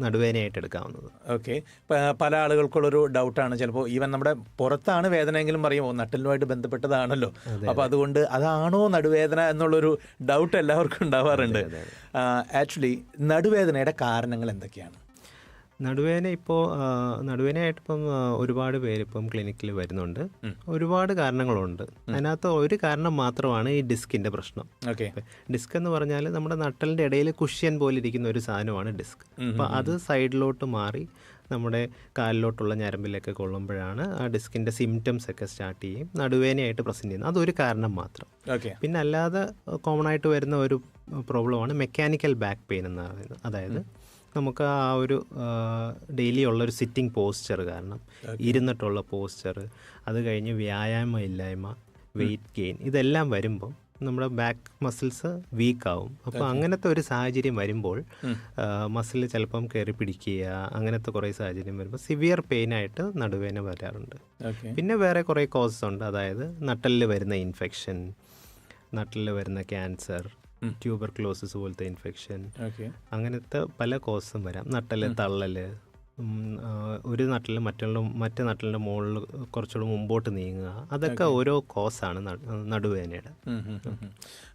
നടുവേദനയായിട്ട് എടുക്കാവുന്നത്. Okay. പല ആളുകൾക്കുള്ളൊരു ഡൗട്ടാണ്. ചിലപ്പോൾ even നമ്മുടെ പുറത്താണ് വേദനയെങ്കിലും പറയുമോ? നട്ടലുമായിട്ട് ബന്ധപ്പെട്ടതാണല്ലോ. അപ്പോൾ അതുകൊണ്ട് അതാണോ നടുവേദന എന്നുള്ളൊരു ഡൗട്ട് എല്ലാവർക്കും ഉണ്ടാവാറുണ്ട്. ആക്ച്വലി നടുവേദനയുടെ കാരണങ്ങൾ എന്തൊക്കെയാണ്? നടുവേദന ഇപ്പോൾ നടുവേനയായിട്ട് ഇപ്പം ഒരുപാട് പേര് ഇപ്പം ക്ലിനിക്കിൽ വരുന്നുണ്ട്. ഒരുപാട് കാരണങ്ങളുണ്ട്. അതിനകത്ത് ഒരു കാരണം മാത്രമാണ് ഈ ഡിസ്കിന്റെ പ്രശ്നം. ഓക്കെ. ഡിസ്ക് എന്ന് പറഞ്ഞാൽ നമ്മുടെ നട്ടലിന്റെ ഇടയിൽ കുഷ്യൻ പോലെ ഇരിക്കുന്ന ഒരു സാധനമാണ് ഡിസ്ക്. അപ്പോൾ അത് സൈഡിലോട്ട് മാറി നമ്മുടെ കാലിലോട്ടുള്ള ഞരമ്പിലൊക്കെ കൊള്ളുമ്പോഴാണ് ആ ഡിസ്കിന്റെ സിംറ്റംസ് ഒക്കെ സ്റ്റാർട്ട് ചെയ്യും. നടുവേനയായിട്ട് പ്രസന്റ് ചെയ്യുന്നത്. അതൊരു കാരണം മാത്രം. ഓക്കെ. പിന്നെ അല്ലാതെ കോമൺ ആയിട്ട് വരുന്ന ഒരു പ്രോബ്ലമാണ് മെക്കാനിക്കൽ ബാക്ക് പെയിൻ എന്ന് പറയുന്നത്. അതായത് നമുക്ക് ആ ഒരു ഡെയിലി ഉള്ളൊരു സിറ്റിംഗ് പോസ്ചർ കാരണം ഇരുന്നിട്ടുള്ള പോസ്ചർ അത് കഴിഞ്ഞ് വ്യായാമ ഇല്ലായ്മ വെയിറ്റ് ഗെയിൻ ഇതെല്ലാം വരുമ്പം നമ്മുടെ ബാക്ക് മസിൽസ് വീക്ക് ആവും. അപ്പോൾ അങ്ങനത്തെ ഒരു സാഹചര്യം വരുമ്പോൾ മസിൽ ചിലപ്പം കയറി പിടിക്കുക അങ്ങനത്തെ കുറേ സാഹചര്യം വരുമ്പോൾ സിവിയർ പെയിനായിട്ട് നടുവേന വരാറുണ്ട്. പിന്നെ വേറെ കുറേ കോസസ് ഉണ്ട്. അതായത് നട്ടലിൽ വരുന്ന ഇൻഫെക്ഷൻ നട്ടലിൽ വരുന്ന ക്യാൻസർ ട്യൂബർ ക്ലോസിസ് പോലത്തെ ഇൻഫെക്ഷൻ. അങ്ങനത്തെ പല കോസും വരാം. നട്ടൽ തള്ളൽ ഒരു നട്ടിൽ മറ്റുള്ള മറ്റേ നട്ടലിന്റെ മുകളിൽ കുറച്ചുകൂടെ മുമ്പോട്ട് നീങ്ങുക. അതൊക്കെ ഓരോ കോസാണ് നടുവേദനയുടെ.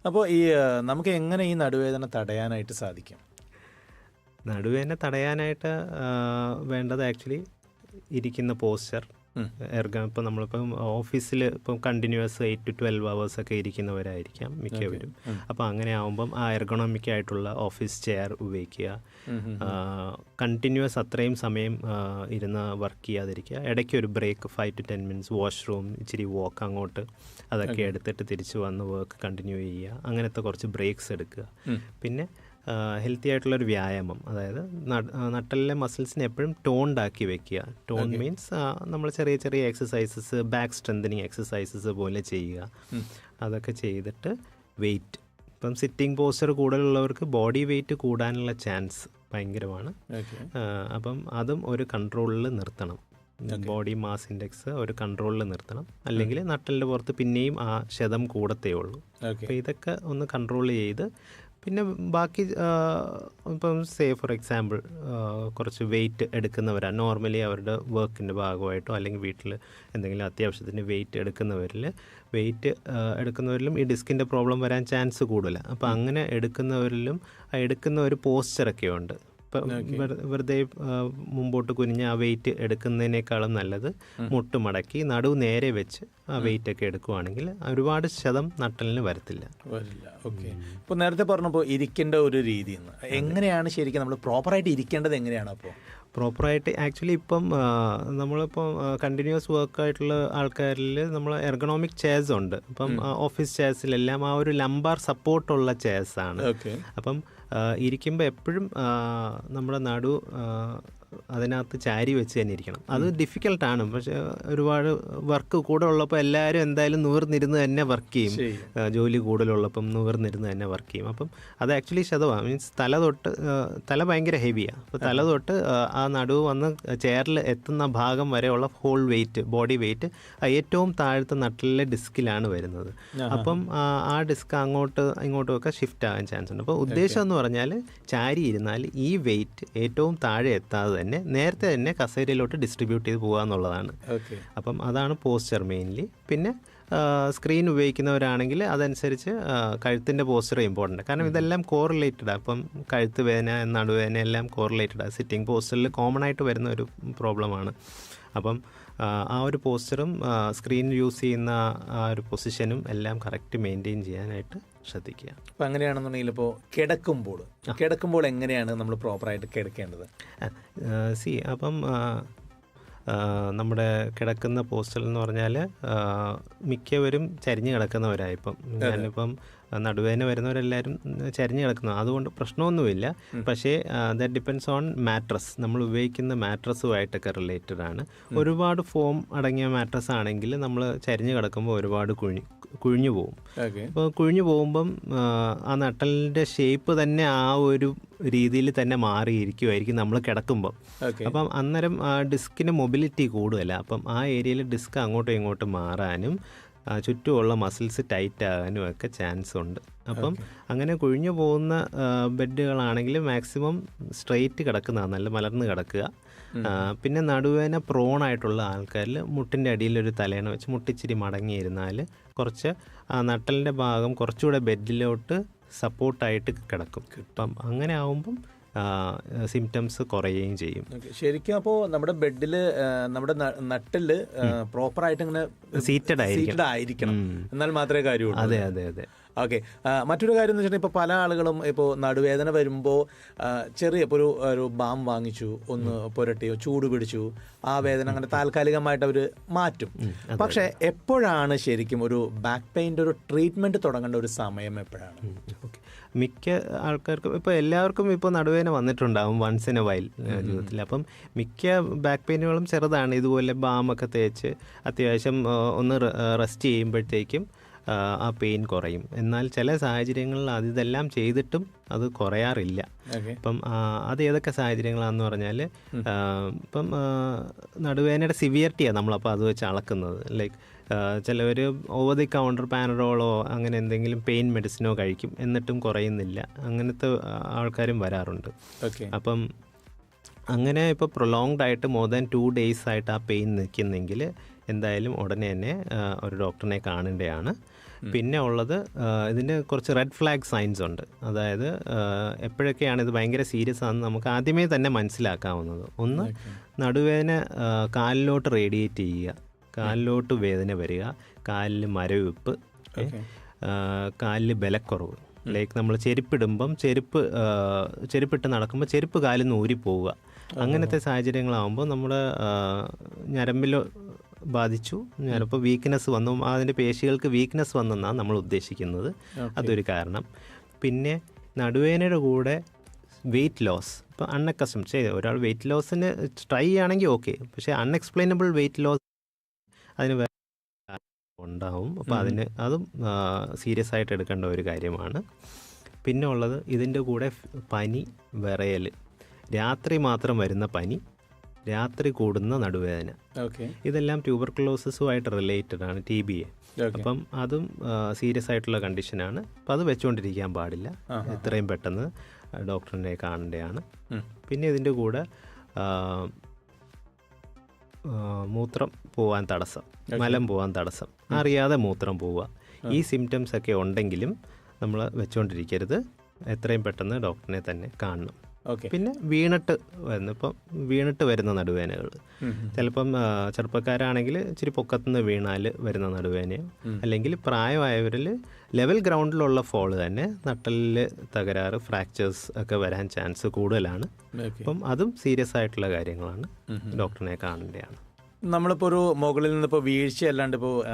അപ്പോൾ ഈ നമുക്ക് എങ്ങനെ ഈ നടുവേദന തടയാനായിട്ട് സാധിക്കും? നടുവേദന തടയാനായിട്ട് വേണ്ടത് ആക്ച്വലി ഇരിക്കുന്ന പോസ്ചർ എർഗം ഇപ്പം നമ്മളിപ്പം ഓഫീസിൽ ഇപ്പം continuous eight to twelve hours ഒക്കെ ഇരിക്കുന്നവരായിരിക്കാം മിക്കവരും. അപ്പോൾ അങ്ങനെ ആവുമ്പം ആ എർഗണോമിക് ആയിട്ടുള്ള ഓഫീസ് ചെയർ ഉപയോഗിക്കുക. കണ്ടിന്യൂസ് അത്രയും സമയം ഇരുന്ന് വർക്ക് ചെയ്യാതിരിക്കുക. ഇടയ്ക്ക് ഒരു break five to ten minutes washroom ഇച്ചിരി വാക്ക് അങ്ങോട്ട് അതൊക്കെ എടുത്തിട്ട് തിരിച്ച് വന്ന് വർക്ക് കണ്ടിന്യൂ ചെയ്യുക. അങ്ങനത്തെ കുറച്ച് ബ്രേക്സ് എടുക്കുക. പിന്നെ ഹെൽത്തി ആയിട്ടുള്ളൊരു വ്യായാമം. അതായത് നട്ടലിലെ മസിൽസിനെ എപ്പോഴും ടോൺഡാക്കി വെക്കുക. ടോൺ മീൻസ് നമ്മൾ ചെറിയ ചെറിയ എക്സസൈസസ് ബാക്ക് സ്ട്രെങ്തനിങ് എക്സസൈസസ് പോലെ ചെയ്യുക. അതൊക്കെ ചെയ്തിട്ട് വെയിറ്റ് ഇപ്പം സിറ്റിംഗ് പോസ്റ്റർ കൂടുതലുള്ളവർക്ക് ബോഡി വെയിറ്റ് കൂടാനുള്ള ചാൻസ് ഭയങ്കരമാണ്. അപ്പം അതും ഒരു കൺട്രോളിൽ നിർത്തണം. ബോഡി മാസ് ഇൻഡെക്സ് ഒരു കൺട്രോളിൽ നിർത്തണം. അല്ലെങ്കിൽ നട്ടലിന്റെ പുറത്ത് പിന്നെയും ആ ശതം കൂടത്തേ ഉള്ളൂ. അപ്പം അപ്പോൾ ഇതൊക്കെ ഒന്ന് കൺട്രോൾ ചെയ്ത് പിന്നെ ബാക്കി ഇപ്പം സേ ഫോർ എക്സാമ്പിൾ കുറച്ച് വെയിറ്റ് എടുക്കുന്നവരാണ്. നോർമലി അവരുടെ വർക്കിന്റെ ഭാഗമായിട്ടോ അല്ലെങ്കിൽ വീട്ടിൽ എന്തെങ്കിലും അത്യാവശ്യത്തിന് വെയിറ്റ് എടുക്കുന്നവരിൽ വെയിറ്റ് എടുക്കുന്നവരിലും ഈ ഡിസ്കിന്റെ പ്രോബ്ലം വരാൻ ചാൻസ് കൂടുതലാണ് അപ്പോൾ അങ്ങനെ എടുക്കുന്നവരിലും എടുക്കുന്ന ഒരു പോസ്ചറൊക്കെ ഉണ്ട് വെറുതെ മുമ്പോട്ട് കുനിഞ്ഞ് ആ വെയിറ്റ് എടുക്കുന്നതിനേക്കാളും നല്ലത് മുട്ട് മടക്കി നടുവ് നേരെ വെച്ച് ആ വെയിറ്റ് ഒക്കെ എടുക്കുവാണെങ്കിൽ ഒരുപാട് ശതം നട്ടലിന് വരത്തില്ല. വരില്ല. ഓക്കെ. ഇപ്പോൾ നേരത്തെ പറഞ്ഞപ്പോൾ ഇരിക്കേണ്ട ഒരു രീതി എങ്ങനെയാണ് ശരിക്കും നമ്മൾ പ്രോപ്പറായിട്ട് ഇരിക്കേണ്ടത് എങ്ങനെയാണ് അപ്പോൾ പ്രോപ്പറായിട്ട് ആക്ച്വലി ഇപ്പം നമ്മളിപ്പം കണ്ടിന്യൂസ് വർക്കായിട്ടുള്ള ആൾക്കാരിൽ നമ്മൾ എർഗണോമിക് ചെയർസ് ഉണ്ട്. അപ്പം ഓഫീസ് ചെയർസിലെല്ലാം ആ ഒരു ലംബാർ സപ്പോർട്ടുള്ള ചെയർസാണ് അപ്പം ഇരിക്കുമ്പോൾ എപ്പോഴും നമ്മുടെ നടു അതിനകത്ത് ചാരി വെച്ച് തന്നെ ഇരിക്കണം. അത് ഡിഫിക്കൽട്ടാണ് പക്ഷെ ഒരുപാട് വർക്ക് കൂടെ ഉള്ളപ്പോൾ എല്ലാവരും എന്തായാലും നൂർന്നിരുന്ന് തന്നെ വർക്ക് ചെയ്യും. ജോലി കൂടുതലുള്ളപ്പം നൂർന്നിരുന്ന് തന്നെ വർക്ക് ചെയ്യും. അപ്പം അത് ആക്ച്വലി ശതമാണ് മീൻസ് തല തൊട്ട് തല ഭയങ്കര ഹെവിയാണ് അപ്പോൾ തല തൊട്ട് ആ, നടുവ് വന്ന് ചെയറിൽ എത്തുന്ന ഭാഗം വരെയുള്ള ഹോൾ വെയിറ്റ് ബോഡി വെയിറ്റ് ഏറ്റവും താഴത്തെ നട്ടിലെ ഡിസ്കിലാണ് വരുന്നത്. അപ്പം ആ, ആ ഡിസ്ക് അങ്ങോട്ട് ഇങ്ങോട്ടും ഒക്കെ ഷിഫ്റ്റ് ആകാൻ ചാൻസ് ഉണ്ട്. അപ്പോൾ ഉദ്ദേശം എന്ന് പറഞ്ഞാൽ ചാരി ഇരുന്നാൽ ഈ വെയിറ്റ് ഏറ്റവും താഴെ എത്താതെ തന്നെ നേരത്തെ തന്നെ കസേരയിലോട്ട് ഡിസ്ട്രിബ്യൂട്ട് ചെയ്ത് പോകുക എന്നുള്ളതാണ്. അപ്പം അതാണ് പോസ്റ്റർ മെയിൻലി പിന്നെ സ്ക്രീൻ ഉപയോഗിക്കുന്നവരാണെങ്കിൽ അതനുസരിച്ച് കഴുത്തിന്റെ പോസ്റ്റർ ഇമ്പോർട്ടന്റ് കാരണം ഇതെല്ലാം കോറിലേറ്റഡ് അപ്പം കഴുത്ത് വേദന നടുവേദന എല്ലാം കോറിലേറ്റഡ് സിറ്റിംഗ് പോസ്റ്ററിൽ കോമൺ ആയിട്ട് വരുന്ന ഒരു പ്രോബ്ലമാണ് അപ്പം ആ ഒരു പോസ്റ്ററും സ്ക്രീൻ യൂസ് ചെയ്യുന്ന ആ ഒരു പൊസിഷനും എല്ലാം കറക്റ്റ് മെയിന്റെയിൻ ചെയ്യാനായിട്ട് ശ്രദ്ധിക്കുക. അപ്പോൾ അങ്ങനെയാണെന്നുണ്ടെങ്കിൽ ഇപ്പോൾ കിടക്കുമ്പോൾ കിടക്കുമ്പോൾ എങ്ങനെയാണ് നമ്മൾ പ്രോപ്പറായിട്ട് കിടക്കേണ്ടത്? സി അപ്പം നമ്മുടെ കിടക്കുന്ന പോസ്റ്റൽ എന്ന് പറഞ്ഞാൽ മിക്കവരും ചരിഞ്ഞ് കിടക്കുന്നവരാണ് ഇപ്പം ഞാനിപ്പം നടുവേദന വരുന്നവരെല്ലാവരും ചരിഞ്ഞ് കിടക്കുന്നു. അതുകൊണ്ട് പ്രശ്നമൊന്നുമില്ല. പക്ഷേ ദാറ്റ് ഡിപ്പെൻസ് ഓൺ മാട്രസ് നമ്മൾ ഉപയോഗിക്കുന്ന മാട്രസുമായിട്ടൊക്കെ റിലേറ്റഡ് ആണ്. ഒരുപാട് ഫോം അടങ്ങിയ മാട്രസ് ആണെങ്കിൽ നമ്മൾ ചരിഞ്ഞ് കിടക്കുമ്പോൾ ഒരുപാട് കുഴി കുഴിഞ്ഞു പോകും. അപ്പോൾ കുഴിഞ്ഞു പോകുമ്പം ആ, നട്ടലിന്റെ ഷേപ്പ് തന്നെ ആ ഒരു രീതിയിൽ തന്നെ മാറിയിരിക്കുമായിരിക്കും നമ്മൾ കിടക്കുമ്പം. അപ്പം അന്നേരം ആ ഡിസ്കിന് മൊബിലിറ്റി കൂടുതല. അപ്പം ആ ഏരിയയിൽ ഡിസ്ക് അങ്ങോട്ടും ഇങ്ങോട്ടും മാറാനും ചുറ്റുമുള്ള മസിൽസ് ടൈറ്റ് ആകാനും ഒക്കെ ചാൻസ് ഉണ്ട്. അപ്പം അങ്ങനെ കുഴിഞ്ഞു പോകുന്ന ബെഡുകളാണെങ്കിൽ മാക്സിമം സ്ട്രെയിറ്റ് കിടക്കുന്നതാണ്. നല്ല മലർന്ന് കിടക്കുക. പിന്നെ നടുവേന പ്രോണായിട്ടുള്ള ആൾക്കാരിൽ മുട്ടിന്റെ അടിയിൽ ഒരു തലേണ വെച്ച് മുട്ടിച്ചിരി മടങ്ങിയിരുന്നാൽ കുറച്ച് ആ നട്ടലിന്റെ ഭാഗം കുറച്ചുകൂടെ ബെഡിലോട്ട് സപ്പോർട്ടായിട്ട് കിടക്കും. അപ്പം അങ്ങനെ ആവുമ്പം സിംറ്റംസ് കുറയുകയും ചെയ്യും. ശരിക്കും അപ്പോൾ നമ്മുടെ ബെഡിൽ നമ്മുടെ നട്ടിൽ ആയിട്ട് ഇങ്ങനെ സീറ്റഡ് ആയിരിക്കണം. എന്നാൽ മാത്രമേ കാര്യമുള്ളൂ. അതെ അതെ അതെ. ഓക്കെ. മറ്റൊരു കാര്യം എന്ന് വെച്ചിട്ടുണ്ടെങ്കിൽ ഇപ്പോൾ പല ആളുകളും ഇപ്പോൾ നടുവേദന വരുമ്പോൾ ചെറിയ ഇപ്പോൾ ഒരു ഒരു ബാം വാങ്ങിച്ചു ഒന്ന് പുരട്ടിയോ ചൂട് പിടിച്ചു ആ വേദന അങ്ങനെ താൽക്കാലികമായിട്ട് അവർ മാറ്റും. പക്ഷേ എപ്പോഴാണ് ശരിക്കും ഒരു ബാക്ക് പെയിന്റെ ഒരു ട്രീറ്റ്മെന്റ് തുടങ്ങേണ്ട ഒരു സമയം എപ്പോഴാണ്? ഓക്കെ. മിക്ക ആൾക്കാർക്കും ഇപ്പോൾ എല്ലാവർക്കും ഇപ്പോൾ നടുവേദന വന്നിട്ടുണ്ടാവും വൺസ് ഇൻ എ വൈൽ ജീവിതത്തിൽ. അപ്പം മിക്ക ബാക്ക് പെയിനുകളും ചെറുതാണ്. ഇതുപോലെ ബാമൊക്കെ തേച്ച് അത്യാവശ്യം ഒന്ന് റെസ്റ്റ് ചെയ്യുമ്പോഴത്തേക്കും ആ, പെയിൻ കുറയും. എന്നാൽ ചില സാഹചര്യങ്ങളിൽ അത് ഇതെല്ലാം ചെയ്തിട്ടും അത് കുറയാറില്ല. അപ്പം അത് ഏതൊക്കെ സാഹചര്യങ്ങളാണെന്ന് പറഞ്ഞാൽ ഇപ്പം നടുവേദനയുടെ സിവിയറിറ്റിയാണ് നമ്മളപ്പോൾ അത് വെച്ച് അളക്കുന്നത്. ലൈക്ക് ചിലവർ ഓവർ ദി കൗണ്ടർ പാനറോളോ അങ്ങനെ എന്തെങ്കിലും പെയിൻ മെഡിസിനോ കഴിക്കും. എന്നിട്ടും കുറയുന്നില്ല. അങ്ങനത്തെ ആൾക്കാരും വരാറുണ്ട്. ഓക്കെ. അപ്പം അങ്ങനെ ഇപ്പോൾ പ്രൊലോങ്ഡ് ആയിട്ട് മോർ ദാൻ ടു ഡേയ്സ് ആയിട്ട് ആ പെയിൻ നിൽക്കുന്നെങ്കിൽ എന്തായാലും ഉടനെ തന്നെ ഒരു ഡോക്ടറിനെ കാണേണ്ടതാണ്. പിന്നെ ഉള്ളത് ഇതിന്റെ ഇതിന് കുറച്ച് റെഡ് ഫ്ലാഗ് സൈൻസ് ഉണ്ട്. അതായത് എപ്പോഴൊക്കെയാണ് ഇത് ഭയങ്കര സീരിയസ് ആണെന്ന് നമുക്ക് ആദ്യമേ തന്നെ മനസ്സിലാക്കാവുന്നത്. ഒന്ന് നടുവേദന കാലിലോട്ട് റേഡിയേറ്റ് ചെയ്യുക കാലിലോട്ട് വേദന വരിക കാലിൽ മരവിപ്പ് കാലിൽ ബലക്കുറവ്. ലൈക്ക് നമ്മൾ ചെരുപ്പിടുമ്പം ചെരുപ്പ് ചെരുപ്പിട്ട് നടക്കുമ്പോൾ ചെരുപ്പ് കാലിൽ നിന്ന് പോവുക അങ്ങനത്തെ സാഹചര്യങ്ങളാകുമ്പോൾ നമ്മുടെ ആ, ഞരമ്പിൽ ബാധിച്ചു. ഞാനിപ്പോൾ വീക്ക്നെസ് വന്നു. അതിന്റെ പേശികൾക്ക് വീക്ക്നെസ് വന്നെന്നാണ് നമ്മൾ ഉദ്ദേശിക്കുന്നത്. അതൊരു കാരണം. പിന്നെ നടുവേനയുടെ കൂടെ വെയിറ്റ് ലോസ് ഇപ്പോൾ അൺഅക്കസ്റ്റം ചെയ്ത് ഒരാൾ വെയിറ്റ് ലോസിന് ട്രൈ ചെയ്യുകയാണെങ്കിൽ ഓക്കെ പക്ഷേ അൺഎക്സ്പ്ലെയിനബിൾ വെയിറ്റ് ലോസ് അതിന് ഉണ്ടാവും. അപ്പോൾ അതിന് അതും സീരിയസ് ആയിട്ട് എടുക്കേണ്ട ഒരു കാര്യമാണ്. പിന്നെ ഉള്ളത് ഇതിന്റെ കൂടെ പനി വിറയൽ രാത്രി മാത്രം വരുന്ന പനി രാത്രി കൂടുന്ന നടുവേദന. ഓക്കെ. ഇതെല്ലാം ട്യൂബർക്ലോസിസുമായിട്ട് റിലേറ്റഡ് ആണ് ടി ബി എ അപ്പം അതും സീരിയസ് ആയിട്ടുള്ള കണ്ടീഷനാണ് അപ്പം അത് വെച്ചുകൊണ്ടിരിക്കാൻ പാടില്ല. എത്രയും പെട്ടെന്ന് ഡോക്ടറിനെ കാണേണ്ടതാണ്. പിന്നെ ഇതിന്റെ കൂടെ മൂത്രം പോവാൻ തടസ്സം മലം പോവാൻ തടസ്സം അറിയാതെ മൂത്രം പോവുക. ഈ സിംറ്റംസ് ഒക്കെ ഉണ്ടെങ്കിലും നമ്മൾ വെച്ചുകൊണ്ടിരിക്കരുത് എത്രയും പെട്ടെന്ന് ഡോക്ടറിനെ തന്നെ കാണണം. പിന്നെ വീണിട്ട് വരുന്ന. ഇപ്പം വീണിട്ട് വരുന്ന നടുവേനകൾ ചിലപ്പം ചെറുപ്പക്കാരാണെങ്കിൽ ഇച്ചിരി പൊക്കത്തുനിന്ന് വീണാൽ വരുന്ന നടുവേനയും അല്ലെങ്കിൽ പ്രായമായവരിൽ ലെവൽ ഗ്രൗണ്ടിലുള്ള ഫോൾ തന്നെ നട്ടലിൽ തകരാറ് ഫ്രാക്ചേഴ്സ് ഒക്കെ വരാൻ ചാൻസ് കൂടുതലാണ്. അപ്പം അതും സീരിയസ് ആയിട്ടുള്ള കാര്യങ്ങളാണ് ഡോക്ടറിനെ കാണേണ്ടതാണ്. നമ്മളിപ്പോൾ ഒരു മുകളിൽ നിന്ന് ഇപ്പോൾ വീഴ്ച അല്ലാണ്ട് ഇപ്പോൾ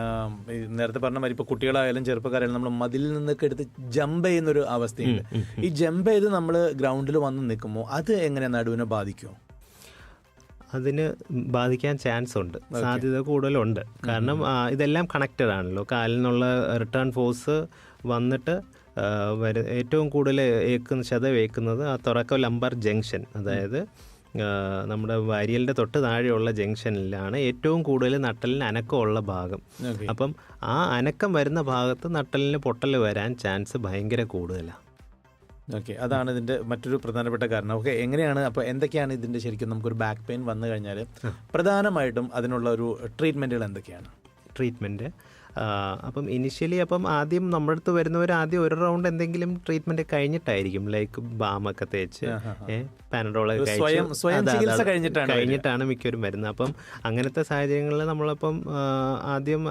നേരത്തെ പറഞ്ഞ മാതിരി ഇപ്പോൾ കുട്ടികളായാലും ചെറുപ്പക്കാരായാലും നമ്മൾ മതിലിൽ നിന്നൊക്കെ എടുത്ത് ജമ്പ് ചെയ്യുന്ന ഒരു അവസ്ഥയുണ്ട് ഈ ജമ്പ് ചെയ്ത് നമ്മൾ ഗ്രൗണ്ടിൽ വന്ന് നിൽക്കുമ്പോൾ അത് എങ്ങനെ നടുവിനെ ബാധിക്കുമോ അതിന് ബാധിക്കാൻ ചാൻസ് ഉണ്ട്. സാധ്യത കൂടുതലുണ്ട്. കാരണം ഇതെല്ലാം കണക്റ്റഡ് ആണല്ലോ. കാലിൽ നിന്നുള്ള റിട്ടേൺ ഫോഴ്സ് വന്നിട്ട് ഏറ്റവും കൂടുതൽ ഏക്കുന്ന ശതം ഏക്കുന്നത് ആ തുറക്ക ലംബർ ജംഗ്ഷൻ അതായത് നമ്മുടെ വാരിയലിന്റെ തൊട്ട് താഴെയുള്ള ജംഗ്ഷനിലാണ് ഏറ്റവും കൂടുതൽ നട്ടലിന് അനക്കമുള്ള ഭാഗം. അപ്പം ആ അനക്കം വരുന്ന ഭാഗത്ത് നട്ടലിന് പൊട്ടൽ വരാൻ ചാൻസ് ഭയങ്കര കൂടുതലാണ് ഓക്കെ അതാണ് ഇതിന്റെ മറ്റൊരു പ്രധാനപ്പെട്ട കാരണം. ഓക്കെ എങ്ങനെയാണ് അപ്പോൾ എന്തൊക്കെയാണ് ഇതിന്റെ ശരിക്കും നമുക്കൊരു ബാക്ക് പെയിൻ വന്നു കഴിഞ്ഞാൽ പ്രധാനമായിട്ടും അതിനുള്ള ഒരു ട്രീറ്റ്മെന്റുകൾ എന്തൊക്കെയാണ്? ട്രീറ്റ്മെന്റ് അപ്പം ഇനിഷ്യലി അപ്പം ആദ്യം നമ്മുടെ അടുത്ത് വരുന്നവർ ആദ്യം ഒരു റൗണ്ട് എന്തെങ്കിലും ട്രീറ്റ്മെന്റ് കഴിഞ്ഞിട്ടായിരിക്കും. ലൈക്ക് ബാമൊക്കെ തേച്ച് പാനഡോളൊക്കെ കഴിഞ്ഞിട്ടാണ് മിക്കവരും വരുന്നത്. അപ്പം അങ്ങനത്തെ സാഹചര്യങ്ങളിൽ നമ്മളപ്പം ആദ്യം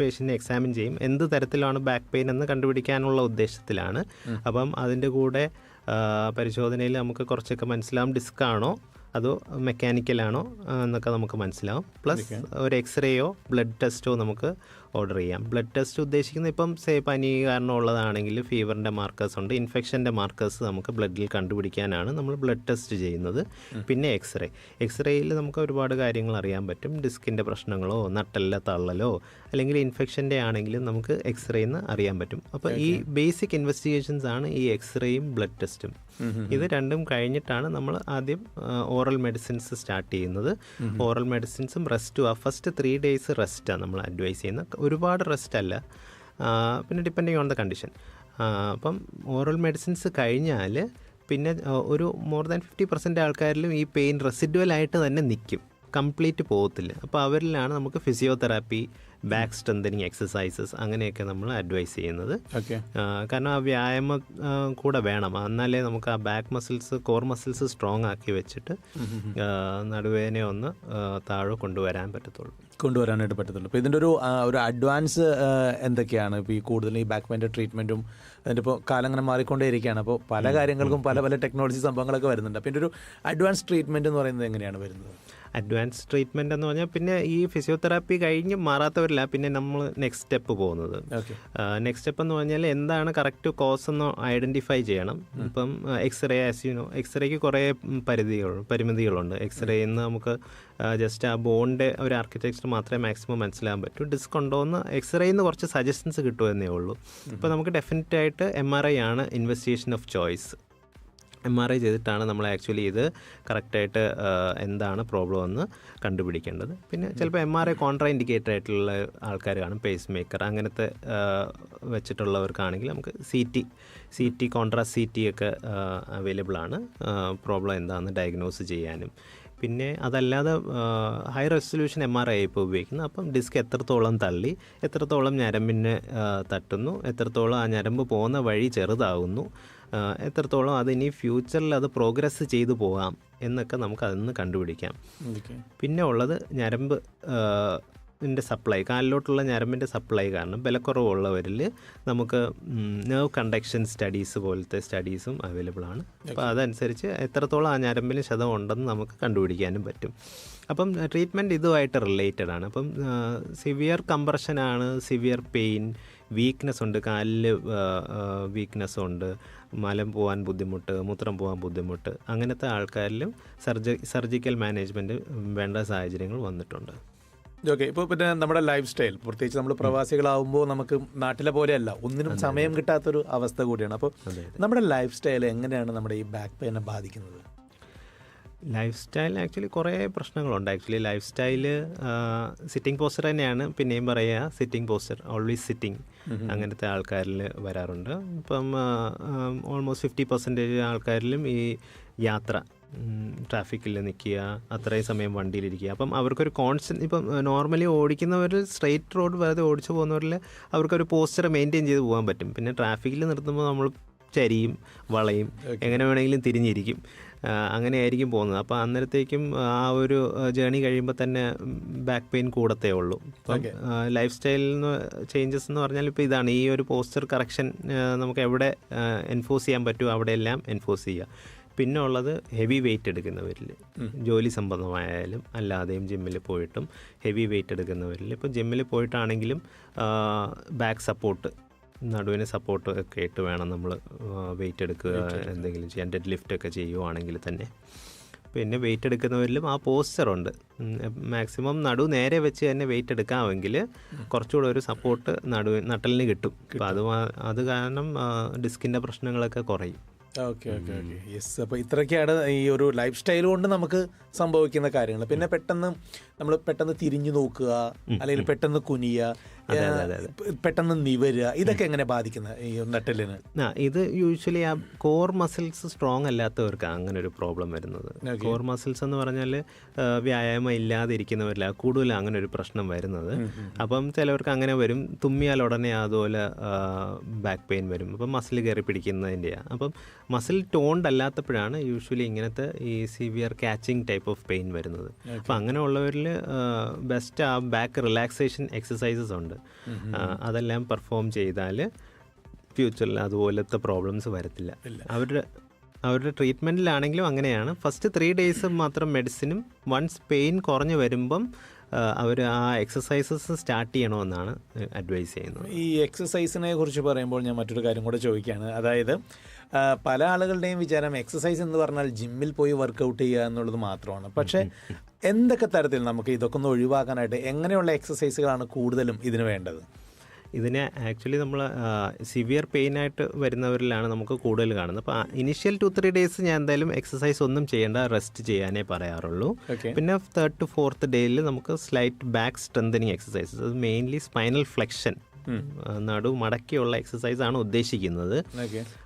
പേഷ്യന്റിനെ എക്സാമിൻ ചെയ്യും. എന്ത് തരത്തിലാണ് ബാക്ക് പെയിൻ എന്ന് കണ്ടുപിടിക്കാനുള്ള ഉദ്ദേശത്തിലാണ്. അപ്പം അതിന്റെ കൂടെ പരിശോധനയിൽ നമുക്ക് കുറച്ചൊക്കെ മനസ്സിലാവും. ഡിസ്ക് ആണോ? അതോ മെക്കാനിക്കലാണോ എന്നൊക്കെ നമുക്ക് മനസ്സിലാവും. പ്ലസ് ഒരു എക്സ്റേയോ ബ്ലഡ് ടെസ്റ്റോ നമുക്ക് ഓർഡർ ചെയ്യാം. ബ്ലഡ് ടെസ്റ്റ് ഉദ്ദേശിക്കുന്നത് ഇപ്പം സേ പനി കാരണം ഉള്ളതാണെങ്കിൽ ഫീവറിന്റെ മാർക്കേഴ്സ് ഉണ്ട്. ഇൻഫെക്ഷന്റെ മാർക്കേഴ്സ് നമുക്ക് ബ്ലഡിൽ കണ്ടുപിടിക്കാനാണ് നമ്മൾ ബ്ലഡ് ടെസ്റ്റ് ചെയ്യുന്നത്. പിന്നെ എക്സ്റേ എക്സ്റേയിൽ നമുക്ക് ഒരുപാട് കാര്യങ്ങൾ അറിയാൻ പറ്റും. ഡിസ്കിന്റെ പ്രശ്നങ്ങളോ നട്ടല്ല തള്ളലോ അല്ലെങ്കിൽ ഇൻഫെക്ഷന്റെ ആണെങ്കിലും നമുക്ക് എക്സ്റേന്ന് അറിയാൻ പറ്റും. അപ്പോൾ ഈ ബേസിക് ഇൻവെസ്റ്റിഗേഷൻസ് ആണ് ഈ എക്സ്റേയും ബ്ലഡ് ടെസ്റ്റും ഇത് രണ്ടും കഴിഞ്ഞിട്ടാണ് നമ്മൾ ആദ്യം ഓറൽ മെഡിസിൻസ് സ്റ്റാർട്ട് ചെയ്യുന്നത്. ഓറൽ മെഡിസിൻസും റെസ്റ്റും ആ ഫസ്റ്റ് ത്രീ ഡേയ്സ് റെസ്റ്റാണ് നമ്മൾ അഡ്വൈസ് ചെയ്യുന്നത്. ഒരുപാട് റെസ്റ്റ് അല്ല. പിന്നെ ഡിപ്പെൻഡിങ് ഓൺ ദ കണ്ടീഷൻ അപ്പം ഓറൽ മെഡിസിൻസ് കഴിഞ്ഞാൽ പിന്നെ ഒരു മോർ ദാൻ ഫിഫ്റ്റി പെർസെന്റ് ആൾക്കാരിലും ഈ പെയിൻ റെസിഡുവൽ ആയിട്ട് തന്നെ നിൽക്കും കംപ്ലീറ്റ് പോകത്തില്ല അപ്പോൾ അവരിലാണ് നമുക്ക് ഫിസിയോതെറാപ്പി ബാക്ക് സ്ട്രെന്തനിങ് എക്സസൈസസ് അങ്ങനെയൊക്കെ നമ്മൾ അഡ്വൈസ് ചെയ്യുന്നത്. കാരണം ആ വ്യായാമം കൂടെ വേണം. എന്നാലേ നമുക്ക് ആ back muscles core muscles strong ആക്കി വെച്ചിട്ട് നടുവേനെ ഒന്ന് താഴെ കൊണ്ടുവരാൻ പറ്റത്തുള്ളൂ. കൊണ്ടുവരാനായിട്ട് പറ്റത്തുള്ളൂ. അപ്പോൾ ഇതിന്റെ ഒരു ഒരു അഡ്വാൻസ് എന്തൊക്കെയാണ്? ഇപ്പോൾ ഈ കൂടുതൽ ഈ ബാക്ക് പെയിന്റെ ട്രീറ്റ്മെന്റും അതിന്റെ ഇപ്പോൾ കാലം അങ്ങനെ മാറിക്കൊണ്ടേയിരിക്കുകയാണ്. അപ്പോൾ പല കാര്യങ്ങൾക്കും പല പല ടെക്നോളജി സംഭവങ്ങളൊക്കെ വരുന്നുണ്ട്. അപ്പോൾ ഇതിന്റെ ഒരു അഡ്വാൻസ് ട്രീറ്റ്മെന്റ് എന്ന് പറയുന്നത് എങ്ങനെയാണ് വരുന്നത്? അഡ്വാൻസ് ട്രീറ്റ്മെന്റ് എന്ന് പറഞ്ഞാൽ പിന്നെ ഈ ഫിസിയോതെറാപ്പി കഴിഞ്ഞ് മാറാത്തവരില്ല. പിന്നെ നമ്മൾ നെക്സ്റ്റ് സ്റ്റെപ്പ് പോകുന്നത്. നെക്സ്റ്റ് സ്റ്റെപ്പ് എന്ന് പറഞ്ഞാൽ എന്താണ് കറക്റ്റ് കോസ് എന്ന് ഐഡന്റിഫൈ ചെയ്യണം. ഇപ്പം എക്സ്റേ ആസ്യൂനോ എക്സ്റേക്ക് കുറേ പരിധികൾ പരിമിതികളുണ്ട്. എക്സ്റേയിൽ എന്ന് നമുക്ക് ജസ്റ്റ് ആ ബോണിന്റെ ഒരു ആർക്കിടെക്ചർ മാത്രമേ മാക്സിമം മനസ്സിലാകാൻ പറ്റൂ. ഡിസ്ക് ഉണ്ടോ എന്ന് എക്സ്റേയിൽ നിന്ന് കുറച്ച് സജഷൻസ് കിട്ടുമെന്നേ ഉള്ളൂ. ഇപ്പോൾ നമുക്ക് ഡെഫിനറ്റായിട്ട് എം ആർ ഐ ആണ് investigation of choice M R I ചെയ്തിട്ടാണ് നമ്മൾ ആക്ച്വലി ഇത് കറക്റ്റായിട്ട് എന്താണ് പ്രോബ്ലം എന്ന് കണ്ടുപിടിക്കേണ്ടത്. പിന്നെ ചിലപ്പോൾ M R I contra indicator ആയിട്ടുള്ള ആൾക്കാർ കാണും പേസ് മേക്കർ അങ്ങനത്തെ വെച്ചിട്ടുള്ളവർക്കാണെങ്കിൽ നമുക്ക് C T C T contra C T ഒക്കെ അവൈലബിൾ ആണ്. പ്രോബ്ലം എന്താണെന്ന് ഡയഗ്നോസ് ചെയ്യാനും. പിന്നെ അതല്ലാതെ high resolution M R I ഇപ്പോൾ ഉപയോഗിക്കുന്നത് അപ്പം ഡിസ്ക് എത്രത്തോളം തള്ളി എത്രത്തോളം ഞരമ്പിനെ തട്ടുന്നു എത്രത്തോളം ആ ഞരമ്പ് പോകുന്ന വഴി ചെറുതാകുന്നു എത്രത്തോളം അത് ഇനി ഫ്യൂച്ചറിൽ അത് പ്രോഗ്രസ് ചെയ്തു പോകാം എന്നൊക്കെ നമുക്ക് അതിൽ നിന്ന് കണ്ടുപിടിക്കാം പിന്നെ ഉള്ളത് ഞരമ്പ് ന്റെ സപ്ലൈ കാലിലോട്ടുള്ള ഞരമ്പിന്റെ സപ്ലൈ കാരണം ബലക്കുറവുള്ളവരിൽ നമുക്ക് നെർവ് കണ്ടക്ഷൻ സ്റ്റഡീസ് പോലത്തെ സ്റ്റഡീസും അവൈലബിൾ ആണ്. അപ്പോൾ അതനുസരിച്ച് എത്രത്തോളം ആ ഞരമ്പിന് ശതം ഉണ്ടെന്ന് നമുക്ക് കണ്ടുപിടിക്കാനും പറ്റും. അപ്പം ട്രീറ്റ്മെന്റ് ഇതുമായിട്ട് റിലേറ്റഡ് ആണ്. അപ്പം സിവിയർ കംപ്രഷനാണ് സിവിയർ പെയിൻ വീക്ക്നെസ് ഉണ്ട് കാലിൽ വീക്ക്നെസ് ഉണ്ട് മലം പോകാൻ ബുദ്ധിമുട്ട് മൂത്രം പോകാൻ ബുദ്ധിമുട്ട് അങ്ങനത്തെ ആൾക്കാരിലും സർജ സർജിക്കൽ മാനേജ്മെന്റ് വേണ്ട സാഹചര്യങ്ങൾ വന്നിട്ടുണ്ട്. ഓക്കെ ഇപ്പോൾ പിന്നെ നമ്മുടെ ലൈഫ് സ്റ്റൈൽ പ്രത്യേകിച്ച് നമ്മൾ പ്രവാസികളാവുമ്പോൾ നമുക്ക് നാട്ടിലെ പോലെയല്ല ഒന്നിനും സമയം കിട്ടാത്തൊരു അവസ്ഥ കൂടിയാണ്. അപ്പോൾ നമ്മുടെ ലൈഫ് സ്റ്റൈൽ എങ്ങനെയാണ് നമ്മുടെ ഈ ബാക്ക് പെയിനെ ബാധിക്കുന്നത്? ലൈഫ് സ്റ്റൈൽ ആക്ച്വലി കുറേ പ്രശ്നങ്ങളുണ്ട്. Actually lifestyle sitting posture തന്നെയാണ്. പിന്നെയും പറയുക സിറ്റിംഗ് പോസ്റ്റർ ഓൾവേസ് സിറ്റിംഗ് അങ്ങനത്തെ ആൾക്കാരിൽ വരാറുണ്ട്. ഇപ്പം ഓൾമോസ്റ്റ് ഫിഫ്റ്റി പെർസെന്റേജ് ആൾക്കാരിലും ഈ യാത്ര ട്രാഫിക്കിൽ നിൽക്കുക അത്രയും സമയം വണ്ടിയിലിരിക്കുക. അപ്പം അവർക്കൊരു കോൺസ്റ്റന്റ് ഇപ്പം നോർമലി ഓടിക്കുന്നവരിൽ സ്ട്രെയിറ്റ് റോഡ് വെറുതെ ഓടിച്ചു പോകുന്നവരിൽ അവർക്കൊരു പോസ്റ്റർ മെയിന്റെയിൻ ചെയ്ത് പോകാൻ പറ്റും. പിന്നെ ട്രാഫിക്കിൽ നിർത്തുമ്പോൾ നമ്മൾ ചരിയും വളയും എങ്ങനെ വേണമെങ്കിലും തിരിഞ്ഞിരിക്കും. അങ്ങനെയായിരിക്കും പോകുന്നത്. അപ്പോൾ അന്നേരത്തേക്കും ആ ഒരു ജേണി കഴിയുമ്പോൾ തന്നെ ബാക്ക് പെയിൻ കൂടത്തേ ഉള്ളൂ. അപ്പം ലൈഫ് സ്റ്റൈലിൽ ചേഞ്ചസ് എന്ന് പറഞ്ഞാൽ ഇപ്പോൾ ഇതാണ്. ഈ ഒരു പോസ്റ്റർ കറക്ഷൻ നമുക്ക് എവിടെ എൻഫോഴ്സ് ചെയ്യാൻ പറ്റുമോ അവിടെയെല്ലാം എൻഫോഴ്സ് ചെയ്യുക പിന്നെ ഉള്ളത് ഹെവി വെയിറ്റ് എടുക്കുന്നവരിൽ ജോലി സംബന്ധമായാലും അല്ലാതെയും ജിമ്മിൽ പോയിട്ടും ഹെവി വെയിറ്റ് എടുക്കുന്നവരിൽ ഇപ്പോൾ ജിമ്മിൽ പോയിട്ടാണെങ്കിലും ബാക്ക് സപ്പോർട്ട് നടുവിന് സപ്പോർട്ട് ഒക്കെ ഇട്ട് വേണം നമ്മൾ വെയിറ്റ് എടുക്കുക എന്തെങ്കിലും ചെയ്യാൻ. ഡെഡ് ലിഫ്റ്റ് ഒക്കെ ചെയ്യുവാണെങ്കിൽ തന്നെ. പിന്നെ വെയിറ്റ് എടുക്കുന്നവരിലും ആ പോസ്റ്ററുണ്ട് മാക്സിമം നടു നേരെ വെച്ച് തന്നെ വെയിറ്റ് എടുക്കാമെങ്കിൽ കുറച്ചുകൂടെ ഒരു സപ്പോർട്ട് നടു നട്ടലിന് കിട്ടും. അപ്പോൾ അത് അത് കാരണം ഡിസ്കിന്റെ പ്രശ്നങ്ങളൊക്കെ കുറയും. Okay okay okay. യെസ് അപ്പോൾ ഇത്രയൊക്കെയാണ് ഈ ഒരു ലൈഫ് സ്റ്റൈൽ കൊണ്ട് നമുക്ക് സംഭവിക്കുന്ന കാര്യങ്ങൾ. പിന്നെ പെട്ടെന്ന് നമ്മൾ പെട്ടെന്ന് തിരിഞ്ഞു നോക്കുക അല്ലെങ്കിൽ പെട്ടെന്ന് കുനിയുക പെട്ടെന്ന് നിവരുക. ഇതൊക്കെ എങ്ങനെ ബാധിക്കുന്ന ഈ നട്ടലിന്? ഇത് യൂഷ്വലി ആ കോർ മസിൽസ് സ്ട്രോങ് അല്ലാത്തവർക്ക് അങ്ങനെ ഒരു പ്രോബ്ലം വരുന്നത്. കോർ മസിൽസ് എന്ന് പറഞ്ഞാൽ വ്യായാമം ഇല്ലാതിരിക്കുന്നവരില്ല കൂടുതൽ അങ്ങനെ ഒരു പ്രശ്നം വരുന്നത്. അപ്പം ചിലവർക്ക് അങ്ങനെ വരും. തുമ്മിയാൽ ഉടനെ അതുപോലെ ബാക്ക് പെയിൻ വരും. അപ്പം മസിൽ കയറി പിടിക്കുന്നതിന്റെയാണ് അപ്പം മസിൽ ടോൺഡ് അല്ലാത്തപ്പോഴാണ് യൂഷ്വലി ഇങ്ങനത്തെ ഈ severe catching type of pain വരുന്നത്. അപ്പം അങ്ങനെയുള്ളവരിൽ ബെസ്റ്റ് ആ ബാക്ക് റിലാക്സേഷൻ എക്സസൈസസ് ഉണ്ട്. ആ, അതെല്ലാം പെർഫോം ചെയ്താൽ ഫ്യൂച്ചറിൽ അതുപോലത്തെ പ്രോബ്ലംസ് വരത്തില്ല. അവരുടെ അവരുടെ ട്രീറ്റ്മെന്റിലാണെങ്കിലും അങ്ങനെയാണ്. ഫസ്റ്റ് ത്രീ ഡേയ്സ് മാത്രം മെഡിസിനും വൺസ് പെയിൻ കുറഞ്ഞു വരുമ്പം അവർ ആ എക്സസൈസസ് സ്റ്റാർട്ട് ചെയ്യണമെന്നാണ് അഡ്വൈസ് ചെയ്യുന്നത്. ഈ എക്സസൈസിനെ കുറിച്ച് പറയുമ്പോൾ ഞാൻ മറ്റൊരു കാര്യം കൂടെ ചോദിക്കുകയാണ്. അതായത് പല ആളുകളുടെയും വിചാരം എക്സസൈസ് എന്ന് പറഞ്ഞാൽ ജിമ്മിൽ പോയി വർക്കൗട്ട് ചെയ്യുക എന്നുള്ളത് മാത്രമാണ്. പക്ഷേ എന്തൊക്കെ തരത്തിൽ നമുക്ക് ഇതൊക്കെ ഒന്ന് ഒഴിവാക്കാനായിട്ട് എങ്ങനെയുള്ള എക്സസൈസുകളാണ് കൂടുതലും ഇതിന് വേണ്ടത്? ഇതിനെ ആക്ച്വലി നമ്മൾ സിവിയർ പെയിൻ ആയിട്ട് വരുന്നവരിലാണ് നമുക്ക് കൂടുതൽ കാണുന്നത്. അപ്പോൾ ഇനിഷ്യൽ ടു ത്രീ ഡേയ്സ് ഞാൻ എന്തായാലും എക്സസൈസ് ഒന്നും ചെയ്യേണ്ട റെസ്റ്റ് ചെയ്യാനേ പറയാറുള്ളൂ. പിന്നെ തേർഡ് ടു ഫോർത്ത് ഡേയിൽ നമുക്ക് സ്ലൈറ്റ് ബാക്ക് സ്ട്രെങ്തനിങ് എക്സസൈസസ് അത് മെയിൻലി സ്പൈനൽ ഫ്ലെക്ഷൻ നടു മടക്കിയുള്ള എക്സസൈസ് ആണ് ഉദ്ദേശിക്കുന്നത്.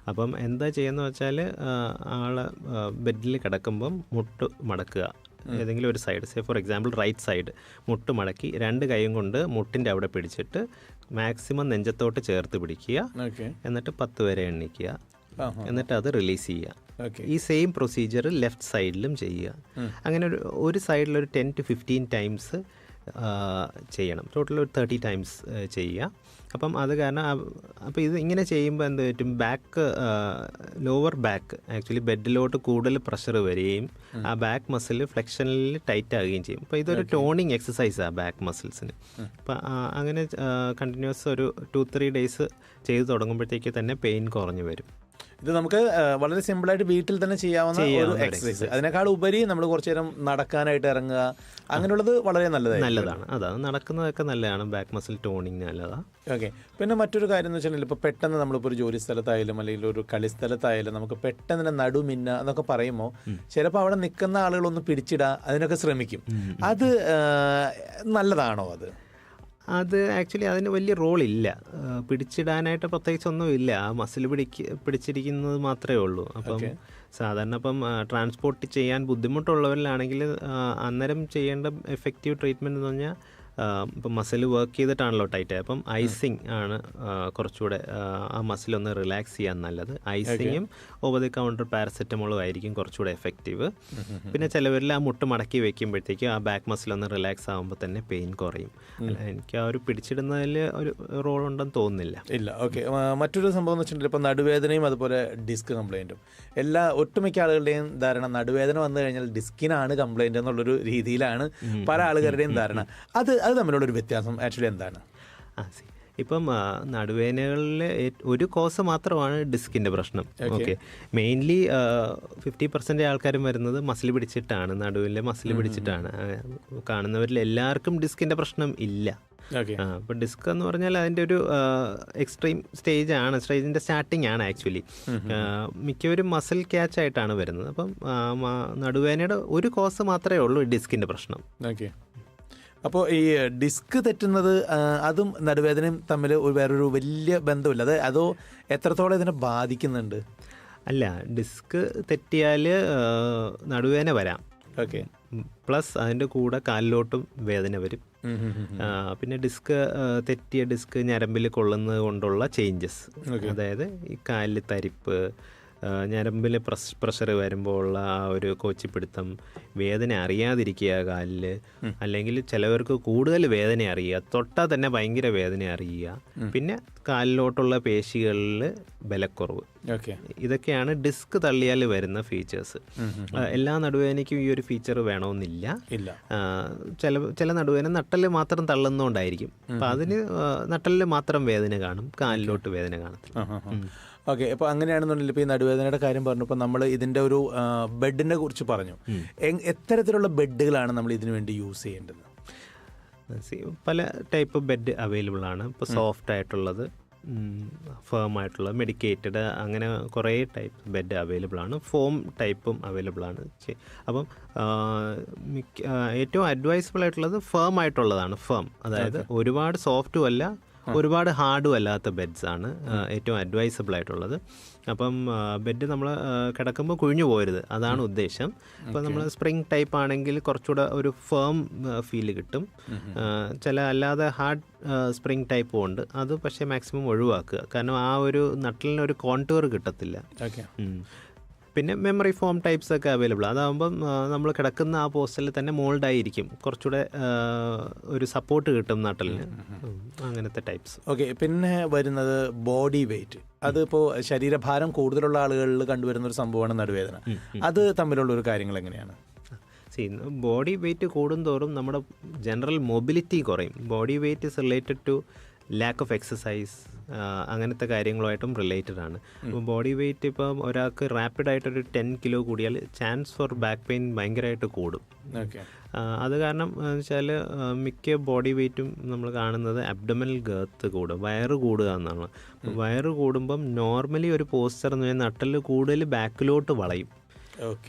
അപ്പം എന്താ ചെയ്യുന്നത് വെച്ചാൽ ആളെ ബെഡിൽ കിടക്കുമ്പം മുട്ട് മടക്കുക. ഏതെങ്കിലും ഒരു side say for example right side മുട്ട് മടക്കി രണ്ട് കൈയും കൊണ്ട് മുട്ടിന്റെ അവിടെ പിടിച്ചിട്ട് മാക്സിമം നെഞ്ചത്തോട്ട് ചേർത്ത് പിടിക്കുക. എന്നിട്ട് പത്ത് വരെ എണ്ണിക്കുക. എന്നിട്ട് അത് റിലീസ് ചെയ്യുക. ഈ സെയിം പ്രൊസീജിയർ ലെഫ്റ്റ് സൈഡിലും ചെയ്യുക. അങ്ങനെ ഒരു ഒരു സൈഡിൽ ഒരു ടെൻ ടു ഫിഫ്റ്റീൻ ടൈംസ് ചെയ്യണം. ടോട്ടൽ ഒരു തേർട്ടി ടൈംസ് ചെയ്യുക. അപ്പം അത് കാരണം അപ്പോൾ ഇത് ഇങ്ങനെ ചെയ്യുമ്പോൾ എന്ത് പറ്റും? ബാക്ക് ലോവർ ബാക്ക് ആക്ച്വലി ബെഡിലോട്ട് കൂടുതൽ പ്രഷർ വരികയും ആ ബാക്ക് മസിൽ ഫ്ലെക്ഷനിൽ ടൈറ്റ് ആകുകയും ചെയ്യും. അപ്പോൾ ഇതൊരു ടോണിങ് എക്സസൈസാണ് ബാക്ക് മസിൽസിന് അപ്പോൾ അങ്ങനെ കണ്ടിന്യൂസ് ഒരു ടു ത്രീ ഡേയ്സ് ചെയ്ത് തുടങ്ങുമ്പോഴത്തേക്ക് തന്നെ പെയിൻ കുറഞ്ഞു വരും. ഇത് നമുക്ക് വളരെ സിമ്പിളായിട്ട് വീട്ടിൽ തന്നെ ചെയ്യാവുന്ന ഒരു എക്സസൈസ് അതിനേക്കാൾ ഉപരി നമ്മൾ കുറച്ചു നേരം നടക്കാനായിട്ട് ഇറങ്ങുക. അങ്ങനെയുള്ളത് വളരെ നല്ലതായിരിക്കും. നല്ലതാണ്. അതാണ്. നടക്കുന്നതൊക്കെ നല്ലതാണ്. ബാക്ക് മസിൽ ടോണിങ് നല്ലതാണ് ഓക്കെ. പിന്നെ മറ്റൊരു കാര്യം എന്ന് വെച്ചിട്ടുണ്ടെങ്കിൽ ഇപ്പോൾ പെട്ടെന്ന് നമ്മളിപ്പോൾ ഒരു ജോലി സ്ഥലത്തായാലും അല്ലെങ്കിൽ ഒരു കളി സ്ഥലത്തായാലും നമുക്ക് പെട്ടെന്ന് തന്നെ നടുമിന്ന എന്നൊക്കെ പറയുമ്പോൾ ചിലപ്പോൾ അവിടെ നിൽക്കുന്ന ആളുകളൊന്ന് പിടിച്ചിടുക അതിനൊക്കെ ശ്രമിക്കും. അത് നല്ലതാണോ അത്? അത് ആക്ച്വലി അതിന് വലിയ റോളില്ല. പിടിച്ചിടാനായിട്ട് പ്രത്യേകിച്ചൊന്നും ഇല്ല ആ മസിൽ പിടിക്ക് പിടിച്ചിരിക്കുന്നത് മാത്രമേ ഉള്ളൂ. അപ്പം സാധാരണ ഇപ്പം ട്രാൻസ്പോർട്ട് ചെയ്യാൻ ബുദ്ധിമുട്ടുള്ളവരിലാണെങ്കിൽ അന്നേരം ചെയ്യേണ്ട എഫക്റ്റീവ് ട്രീറ്റ്മെന്റ് എന്ന് പറഞ്ഞാൽ ഇപ്പം മസിൽ വർക്ക് ചെയ്തിട്ടാണല്ലോ ടൈറ്റ് അപ്പം ഐസിങ് ആണ് കുറച്ചുകൂടെ ആ, മസിൽ ഒന്ന് റിലാക്സ് ചെയ്യാൻ നല്ലത്. ഐസിങ്ങും ഓവർ ദി കൗണ്ടർ പാരസെറ്റമോളും ആയിരിക്കും കുറച്ചുകൂടെ എഫക്റ്റീവ് പിന്നെ ചിലവരിൽ ആ മുട്ട് മടക്കി വെക്കുമ്പോഴത്തേക്കും ആ ബാക്ക് മസിൽ ഒന്ന് റിലാക്സ് ആകുമ്പോൾ തന്നെ പെയിൻ കുറയും. അല്ല, എനിക്ക് ആ ഒരു പിടിച്ചിടുന്നതിൽ ഒരു റോൾ ഉണ്ടെന്ന് തോന്നുന്നില്ല. ഇല്ല ഓക്കെ മറ്റൊരു സംഭവം എന്ന് വെച്ചിട്ടുണ്ടെങ്കിൽ ഇപ്പോൾ നടുവേദനയും അതുപോലെ ഡിസ്ക് കംപ്ലൈന്റും എല്ലാ ഒട്ടുമിക്ക ആളുകളുടെയും ധാരണ നടുവേദന വന്നു കഴിഞ്ഞാൽ ഡിസ്കിനാണ് കംപ്ലൈന്റ് എന്നുള്ളൊരു രീതിയിലാണ് പല ആളുകളുടെയും ധാരണ. അത് അത് തമ്മിലുള്ളൊരു വ്യത്യാസം ആക്ച്വലി എന്താണ്? ആ സി. ഇപ്പം നടുവേനകളിൽ ഒരു കോസ് മാത്രമാണ് ഡിസ്കിന്റെ പ്രശ്നം. ഓക്കെ. മെയിൻലി ഫിഫ്റ്റി പെർസെന്റ് ആൾക്കാരും വരുന്നത് മസിൽ പിടിച്ചിട്ടാണ്. നടുവിലെ മസിൽ പിടിച്ചിട്ടാണ്. കാണുന്നവരിൽ എല്ലാവർക്കും ഡിസ്കിന്റെ പ്രശ്നം ഇല്ല. അപ്പം ഡിസ്ക് എന്ന് പറഞ്ഞാൽ അതിന്റെ ഒരു എക്സ്ട്രീം സ്റ്റേജ് ആണ്. സ്റ്റേജിന്റെ സ്റ്റാർട്ടിംഗ് ആണ് ആക്ച്വലി. മിക്കവരും മസിൽ ക്യാച്ച് ആയിട്ടാണ് വരുന്നത്. അപ്പം നടുവേനയുടെ ഒരു കോസ് മാത്രമേ ഉള്ളൂ ഡിസ്കിന്റെ പ്രശ്നം. ഓക്കെ. അപ്പോൾ ഈ ഡിസ്ക് തെറ്റുന്നത് അതും നടുവേദനയും തമ്മിൽ ഒരു വേറൊരു വലിയ ബന്ധമില്ല അത് അതോ എത്രത്തോളം ഇതിനെ ബാധിക്കുന്നുണ്ട്? അല്ല ഡിസ്ക് തെറ്റിയാൽ നടുവേദന വരാം. ഓക്കെ. പ്ലസ് അതിന്റെ കൂടെ കാലിലോട്ടും വേദന വരും. പിന്നെ ഡിസ്ക് തെറ്റിയ ഡിസ്ക് ഞരമ്പിൽ കൊള്ളുന്നത് കൊണ്ടുള്ള ചേഞ്ചസ്. അതായത് ഈ കാലിൽ തരിപ്പ് ആ, ഞരമ്പിൽ പ്രസ് പ്രഷർ വരുമ്പോൾ ഉള്ള ആ ഒരു കോച്ചിപ്പിടുത്തം വേദന അറിയാതിരിക്കുക കാലിൽ. അല്ലെങ്കിൽ ചിലവർക്ക് കൂടുതൽ വേദന അറിയുക തൊട്ടാൽ തന്നെ ഭയങ്കര വേദന അറിയുക. പിന്നെ കാലിലോട്ടുള്ള പേശികളിൽ ബലക്കുറവ്. ഓക്കെ. ഇതൊക്കെയാണ് ഡിസ്ക് തള്ളിയാൽ വരുന്ന ഫീച്ചേഴ്സ്. എല്ലാ നടുവേദനയ്ക്കും ഈ ഒരു ഫീച്ചർ വേണമെന്നില്ല. ഇല്ല. ചില ചില നടുവേദന നട്ടൽ മാത്രം തള്ളുന്നോണ്ടായിരിക്കും. അപ്പം അതിന് നട്ടലിൽ മാത്രം വേദന കാണും. കാലിലോട്ട് വേദന കാണത്തില്ല. ഓക്കെ അപ്പോൾ അങ്ങനെയാണെന്നുണ്ടെങ്കിൽ ഇപ്പോൾ ഈ നടുവേദനയുടെ കാര്യം പറഞ്ഞപ്പോൾ നമ്മൾ ഇതിന്റെ ഒരു ബെഡിനെ കുറിച്ച് പറഞ്ഞു. എത്തരത്തിലുള്ള ബെഡുകളാണ് നമ്മൾ ഇതിനു വേണ്ടി യൂസ് ചെയ്യേണ്ടത്? പല ടൈപ്പ് ബെഡ് അവൈലബിൾ ആണ്. ഇപ്പോൾ സോഫ്റ്റ് ആയിട്ടുള്ളത് ഫേം ആയിട്ടുള്ള മെഡിക്കേറ്റഡ് അങ്ങനെ കുറേ ടൈപ്പ് ബെഡ് അവൈലബിൾ ആണ്. ഫോം ടൈപ്പും അവൈലബിൾ ആണ്. അപ്പം മിക്ക ഏറ്റവും അഡ്വൈസബിൾ ആയിട്ടുള്ളത് ഫേം ആയിട്ടുള്ളതാണ്. ഫേം അതായത് ഒരുപാട് സോഫ്റ്റും അല്ല ഒരുപാട് ഹാർഡും അല്ലാത്ത ബെഡ്സ് ആണ് ഏറ്റവും അഡ്വൈസബിൾ ആയിട്ടുള്ളത്. അപ്പം ബെഡ് നമ്മൾ കിടക്കുമ്പോൾ കുഴിഞ്ഞു പോരുത് അതാണ് ഉദ്ദേശം. അപ്പോൾ നമ്മൾ സ്പ്രിംഗ് ടൈപ്പ് ആണെങ്കിൽ കുറച്ചുകൂടെ ഒരു ഫേം ഫീൽ കിട്ടും. ചില അല്ലാതെ ഹാർഡ് സ്പ്രിംഗ് ടൈപ്പും ഉണ്ട്. അത് പക്ഷേ മാക്സിമം ഒഴിവാക്കുക. കാരണം ആ ഒരു നട്ടലിന് ഒരു കോൺടൂർ കിട്ടത്തില്ല. പിന്നെ മെമ്മറി ഫോം ടൈപ്സ് ഒക്കെ അവൈലബിൾ അതാകുമ്പം നമ്മൾ കിടക്കുന്ന ആ പോസ്റ്റിൽ തന്നെ മോൾഡായിരിക്കും കുറച്ചുകൂടെ ഒരു സപ്പോർട്ട് കിട്ടും നട്ടലിന് അങ്ങനത്തെ ടൈപ്സ് ഓക്കെ പിന്നെ വരുന്നത് ബോഡി വെയിറ്റ് അതിപ്പോൾ ശരീരഭാരം കൂടുതലുള്ള ആളുകളിൽ കണ്ടുവരുന്ന ഒരു സംഭവമാണ് നടുവേദന. അത് തമ്മിലുള്ള ഒരു കാര്യങ്ങൾ എങ്ങനെയാണ്? ബോഡി വെയിറ്റ് കൂടുന്തോറും നമ്മുടെ ജനറൽ മൊബിലിറ്റി കുറയും. Body weight is related to lack of exercise അങ്ങനത്തെ കാര്യങ്ങളുമായിട്ടും റിലേറ്റഡ് ആണ്. അപ്പോൾ ബോഡി വെയിറ്റ് ഇപ്പം ഒരാൾക്ക് റാപ്പിഡ് റാപ്പിഡായിട്ടൊരു ടെൻ കിലോ കൂടിയാൽ ചാൻസ് ഫോർ ബാക്ക് പെയിൻ ഭയങ്കരമായിട്ട് കൂടും. അത് കാരണം വെച്ചാൽ മിക്ക ബോഡി വെയിറ്റും നമ്മൾ കാണുന്നത് അബ്ഡമൽ ഗേർത്ത് കൂടും വയറ് കൂടുക എന്നാണ്. വയറ് കൂടുമ്പം നോർമലി ഒരു പോസ്റ്റർ എന്ന് പറഞ്ഞാൽ നട്ടൽ കൂടുതൽ ബാക്കിലോട്ട് വളയും.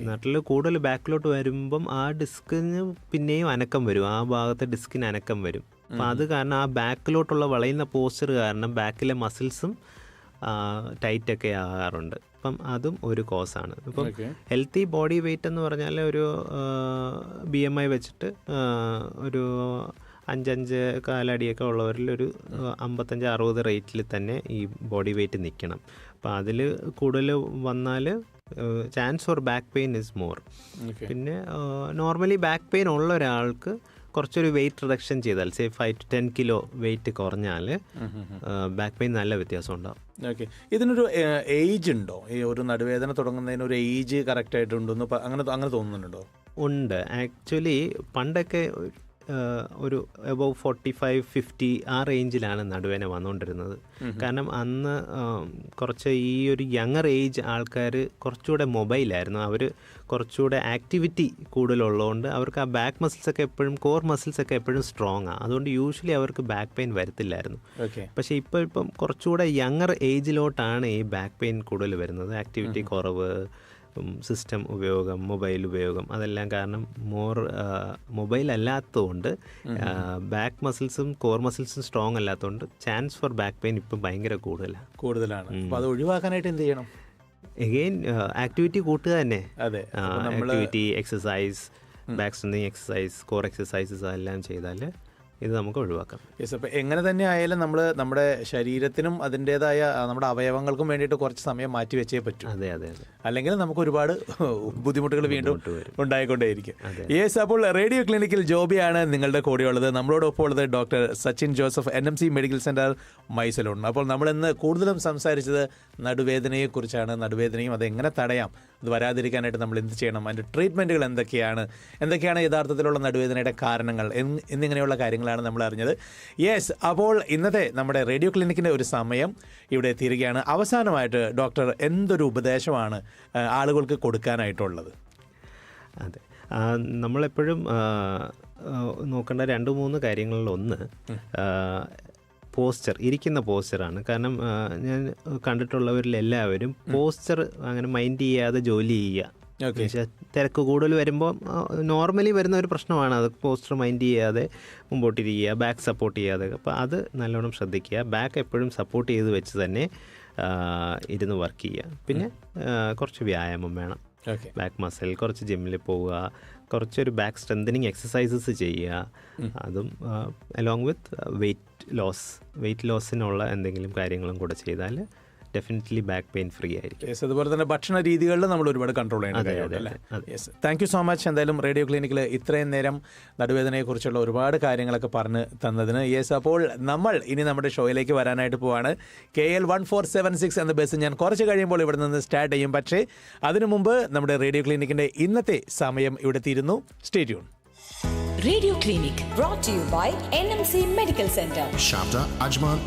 നട്ടിൽ കൂടുതൽ ബാക്കിലോട്ട് വരുമ്പം ആ ഡിസ്കിന് പിന്നെയും അനക്കം വരും ആ ഭാഗത്തെ ഡിസ്കിന് അനക്കം വരും. അപ്പം അത് കാരണം ആ ബാക്കിലോട്ടുള്ള വളയുന്ന പോസ്റ്റർ കാരണം ബാക്കിലെ മസിൽസും ടൈറ്റൊക്കെ ആകാറുണ്ട്. അപ്പം അതും ഒരു കോസാണ്. ഇപ്പം ഹെൽത്തി ബോഡി വെയിറ്റ് എന്ന് പറഞ്ഞാൽ ഒരു ബി എം ഐ വെച്ചിട്ട് ഒരു അഞ്ചഞ്ച് കാലടിയൊക്കെ ഉള്ളവരിൽ ഒരു അമ്പത്തഞ്ച് അറുപത് റേറ്റിൽ തന്നെ ഈ ബോഡി വെയിറ്റ് നിൽക്കണം അപ്പം അതിൽ കൂടുതൽ വന്നാൽ chance for back pain is more. പിന്നെ നോർമലി ബാക്ക് പെയിൻ ഉള്ള ഒരാൾക്ക് കുറച്ചൊരു വെയിറ്റ് റിഡക്ഷൻ ചെയ്താൽ say five to ten kilo weight കുറഞ്ഞാൽ ബാക്ക് പെയിൻ നല്ല വ്യത്യാസം ഉണ്ടാവും. ഓക്കെ ഇതിനൊരു ഏജ് ഉണ്ടോ? ഈ ഒരു നടുവേദന തുടങ്ങുന്നതിന് ഒരു ഏജ് കറക്റ്റ് ആയിട്ടുണ്ടോ അങ്ങനെ അങ്ങനെ തോന്നുന്നുണ്ടോ? ഉണ്ട്. ആക്ച്വലി പണ്ടൊക്കെ ഒരു എബവ് ഫോർട്ടി ഫൈവ് ഫിഫ്റ്റി ആ റേഞ്ചിലാണ് നടുവേന വന്നുകൊണ്ടിരുന്നത് കാരണം അന്ന് കുറച്ച് ഈ ഒരു യങ്ങർ ഏജ് ആൾക്കാർ കുറച്ചുകൂടെ മൊബൈലായിരുന്നു അവർ കുറച്ചുകൂടെ ആക്ടിവിറ്റി കൂടുതലുള്ളതുകൊണ്ട് അവർക്ക് ആ ബാക്ക് മസിൽസൊക്കെ എപ്പോഴും കോർ മസിൽസൊക്കെ എപ്പോഴും സ്ട്രോങ് ആണ് അതുകൊണ്ട് യൂഷ്വലി അവർക്ക് ബാക്ക് പെയിൻ വരത്തില്ലായിരുന്നു. പക്ഷേ ഇപ്പോൾ ഇപ്പം കുറച്ചുകൂടെ യങ്ങർ ഏജിലോട്ടാണ് ഈ ബാക്ക് പെയിൻ കൂടുതൽ വരുന്നത്. ആക്ടിവിറ്റി കുറവ് സിസ്റ്റം ഉപയോഗം മൊബൈൽ ഉപയോഗം അതെല്ലാം കാരണം മോർ മൊബൈൽ അല്ലാത്തതുകൊണ്ട് ബാക്ക് മസിൽസും കോർ മസിൽസും സ്ട്രോങ് അല്ലാത്തതുകൊണ്ട് ചാൻസ് ഫോർ ബാക്ക് പെയിൻ ഇപ്പം ഭയങ്കര കൂടുതലാണ്. കൂടുതലാണ് അപ്പോൾ അത് ഒഴിവാക്കാനായിട്ട് എന്ത് ചെയ്യണം? എഗെയിൻ ആക്ടിവിറ്റി കൂട്ടുക തന്നെ. അതെ. Activity exercise back strengthening exercise core exercises അതെല്ലാം ചെയ്താൽ ഇത് നമുക്ക് ഒഴിവാക്കാം. യെസ് അപ്പോൾ എങ്ങനെ തന്നെ ആയാലും നമ്മൾ നമ്മുടെ ശരീരത്തിനും അതിന്റെതായ നമ്മുടെ അവയവങ്ങൾക്കും വേണ്ടിയിട്ട് കുറച്ച് സമയം മാറ്റി വെച്ചേ പറ്റൂ. അതെ അതെ അതെ. അല്ലെങ്കിൽ നമുക്ക് ഒരുപാട് ബുദ്ധിമുട്ടുകൾ വീണ്ടും. ഉണ്ടായിക്കൊണ്ടേയിരിക്കും. യെസ് അപ്പോൾ റേഡിയോ ക്ലിനിക്കിൽ ജോബിയാണ് നിങ്ങളുടെ കൂടെയുള്ളത്. നമ്മളോടൊപ്പം ഉള്ളത് doctor Sachin Joseph N M C medical centre മൈസലൂൺ. അപ്പോൾ നമ്മൾ ഇന്ന് കൂടുതലും സംസാരിച്ചത് നടുവേദനയെക്കുറിച്ചാണ്. നടുവേദനയും അതെങ്ങനെ തടയാം? അത് വരാതിരിക്കാനായിട്ട് നമ്മൾ എന്ത് ചെയ്യണം? അതിന്റെ ട്രീറ്റ്മെന്റുകൾ എന്തൊക്കെയാണ്? എന്തൊക്കെയാണ് യഥാർത്ഥത്തിലുള്ള നടുവേദനയുടെ കാരണങ്ങൾ? എന്നിങ്ങനെയുള്ള എന്നിങ്ങനെയുള്ള കാര്യങ്ങളാണ് നമ്മൾ അറിഞ്ഞത് യെസ് അപ്പോൾ ഇന്നത്തെ നമ്മുടെ റേഡിയോ ക്ലിനിക്കിന്റെ ഒരു സമയം ഇവിടെ എത്തിയിരിക്കുകയാണ്. അവസാനമായിട്ട് ഡോക്ടർ എന്തൊരു ഉപദേശമാണ് ആളുകൾക്ക് കൊടുക്കാനായിട്ടുള്ളത്? അതെ. നമ്മളെപ്പോഴും നോക്കേണ്ട രണ്ട് മൂന്ന് കാര്യങ്ങളിൽ ഒന്ന് പോസ്ചർ ഇരിക്കുന്ന പോസ്റ്ററാണ്. കാരണം ഞാൻ കണ്ടിട്ടുള്ളവരിൽ എല്ലാവരും പോസ്ചർ അങ്ങനെ മൈൻഡ് ചെയ്യാതെ ജോലി ചെയ്യുക. തിരക്ക് കൂടുതൽ വരുമ്പോൾ നോർമലി വരുന്ന ഒരു പ്രശ്നമാണ് അത് പോസ്റ്റർ മൈൻഡ് ചെയ്യാതെ മുമ്പോട്ടിരിക്കുക ബാക്ക് സപ്പോർട്ട് ചെയ്യാതെ. അപ്പോൾ അത് നല്ലോണം ശ്രദ്ധിക്കുക. ബാക്ക് എപ്പോഴും സപ്പോർട്ട് ചെയ്ത് വെച്ച് തന്നെ ഇരുന്ന് വർക്ക് ചെയ്യുക. പിന്നെ കുറച്ച് വ്യായാമം വേണം. ബാക്ക് മസിൽ കുറച്ച് ജിമ്മിൽ പോവുക കുറച്ചൊരു ബാക്ക് സ്ട്രെങ്തനിങ് എക്സസൈസസ് ചെയ്യുക. അതും along with weight loss weight ലോസിനുള്ള എന്തെങ്കിലും കാര്യങ്ങളും കൂടെ ചെയ്താൽ ഡെഫിനറ്റ്ലി ബാക്ക് പെയിൻ ഫ്രീ ആയിരിക്കും. യെസ് അതുപോലെ തന്നെ ഭക്ഷണ രീതികളിൽ നമ്മൾ ഒരുപാട് കൺട്രോൾ ചെയ്യണം. Yes thank you so much എന്തായാലും റേഡിയോ ക്ലിനിക്കിൽ ഇത്രയും നേരം നടുവേദനയെക്കുറിച്ചുള്ള ഒരുപാട് കാര്യങ്ങളൊക്കെ പറഞ്ഞ് തന്നതിന്. യെസ് അപ്പോൾ നമ്മൾ ഇനി നമ്മുടെ ഷോയിലേക്ക് വരാനായിട്ട് പോവാണ്. K L one four seven six എന്ന ബസ് ഞാൻ കുറച്ച് കഴിയുമ്പോൾ ഇവിടെ നിന്ന് സ്റ്റാർട്ട് ചെയ്യും. പക്ഷേ അതിനു മുമ്പ് നമ്മുടെ റേഡിയോ ക്ലിനിക്കിന്റെ ഇന്നത്തെ സമയം ഇവിടെ തീരുന്നു. Stay tuned Radio Clinic brought to you by NMC Medical Center. Sharjah Ajman